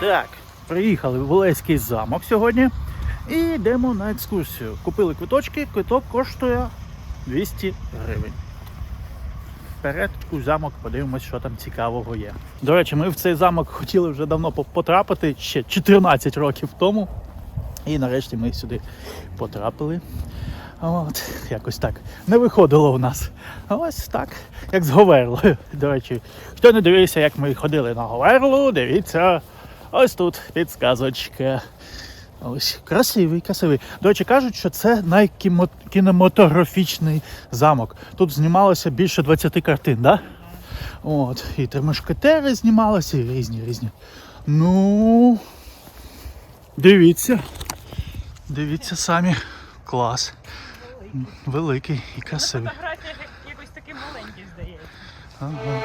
Так, приїхали в Олеський замок сьогодні і йдемо на екскурсію. Купили квиточки, квиток коштує 200 гривень. Вперед у замок подивимось, що там цікавого є. До речі, ми в цей замок хотіли вже давно потрапити, ще 14 років тому. І нарешті ми сюди потрапили. От, якось так. Не виходило у нас. Ось так, як з Говерлою. До речі, хто не дивився, як ми ходили на Говерлу, дивіться, ось тут підсказочка. Ось красивий, красивий. До речі, кажуть, що це найкінематографічний замок. Тут знімалося більше 20 картин, да? От, і три мушкетери знімалися, і різні, різні. Ну, дивіться. Дивіться самі. Клас. Великий і красивий. Фотографія якось такі маленькі, здається. Ага.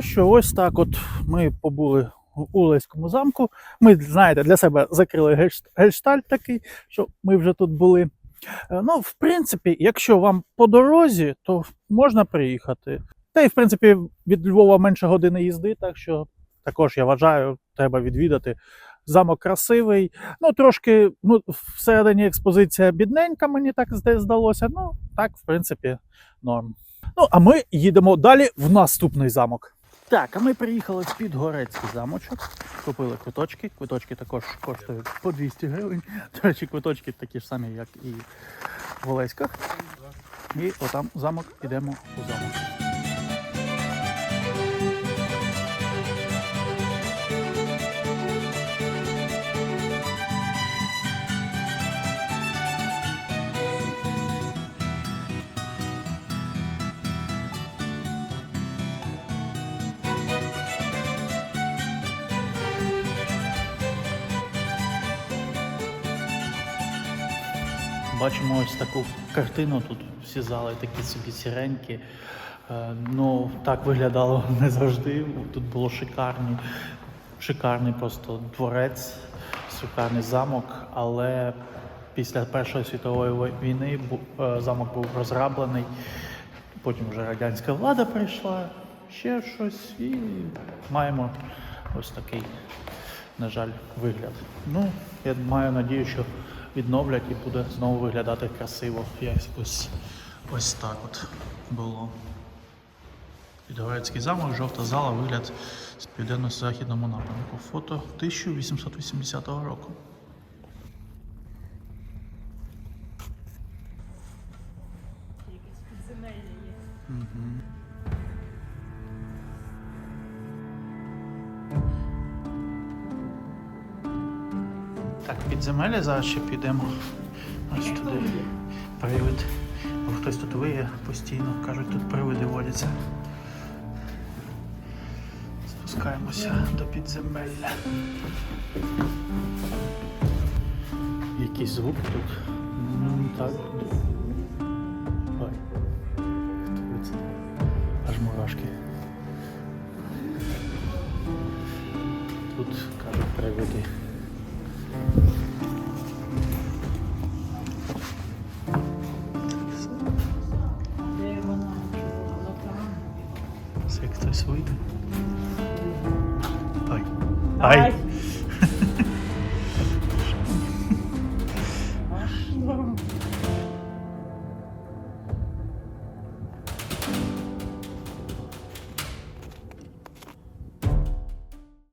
Що, ось так от ми побули у Олеському замку. Ми, знаєте, для себе закрили гельш- гельштальт такий, що ми вже тут були. Е, Ну, в принципі, якщо вам по дорозі, то можна приїхати. Та й, в принципі, від Львова менше години їзди, так що також я вважаю, треба відвідати. Замок красивий. Ну, трошки, ну, всередині експозиція бідненька, мені так здалося. Ну, так, в принципі, норм. Ну, а ми їдемо далі в наступний замок. Так, а ми приїхали в Підгорецький замочок. Купили квиточки. Квиточки також коштують по 200 гривень. До речі, квиточки такі ж самі, як і в Олеськах. І отам замок ідемо у замок. Бачимо ось таку картину. Тут всі зали такі собі сіренькі. Е, Ну, так виглядало не завжди. Тут було шикарні, шикарний просто дворець, шикарний замок, але після Першої світової війни е, замок був розграблений. Потім вже радянська влада прийшла, ще щось, і маємо ось такий, на жаль, вигляд. Ну, я маю надію, що відновлять і буде знову виглядати красиво. Як ось, ось так от було. Підгорецький замок, жовта зала, вигляд з південно-західному напрямку. Фото 1880 року. Якесь підземелля є. Так, підземелля зараз ще підемо. Ось туди привид. Бо хтось тут виє постійно, кажуть, тут привиди водяться. Спускаємося до підземелля. Якийсь звук тут. Ну, так. Ой. Хто це? Аж мурашки. Тут кажуть привиди. Це хтось вийде. Ой. Ай, Ай.